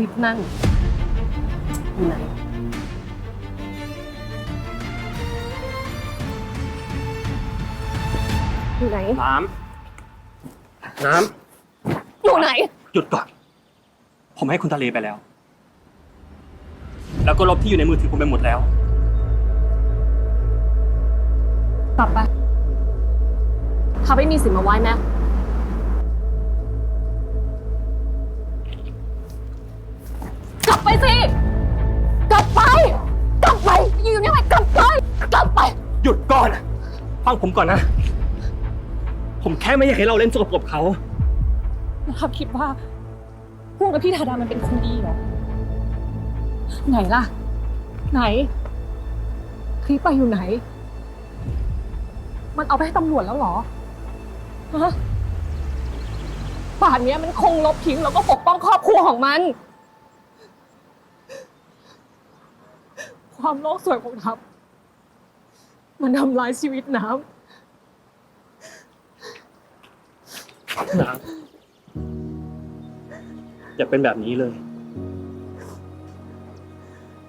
ลิปนั่นอยู่ไหนอยู่ไหน น้ำน้อยู่ไหนำหยุดก่อน ผมให้คุณทะเลไปแล้ว แล้วก็ลบที่อยู่ในมือถือคุณไปหมดแล้ว กลับไปเขาไม่มีสิทธิ์มาไหว้แม่ ไปสิ กลับไป กลับไปยืนยังไงกลับไป กลับไป หยุดก่อน ฟังผมก่อนนะ ผมแค่ไม่อยากให้เราเล่นสกปรกเขานะครับคิดว่าพวกกับพี่ธาดามันเป็นคนดีเหรอ ไหนล่ะ ไหน คลิปไปอยู่ไหน มันเอาไปให้ตำรวจแล้วเหรอ ฮะป่านเนี้ยมันคงลบทิ้งแล้วก็ปกป้องครอบครัวของมัน ความโลกสวยของทับ มันทำลายชีวิตน้ำน้ำอย่าเป็นแบบนี้เลย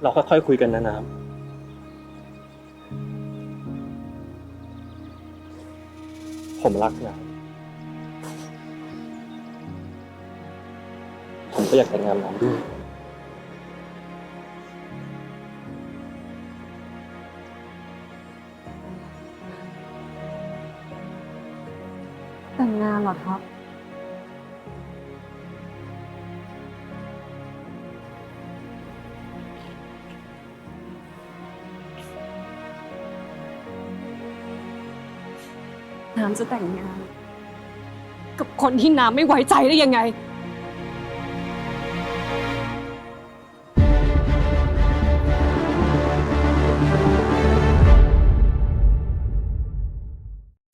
เราค่อยๆคุยกันนะน้ำผมรักน้ำผมก็อยากแต่งงานน้ำด้วย แต่งงานเหรอครับ น้ำจะแต่งงาน กับคนที่น้ำไม่ไว้ใจได้ยังไง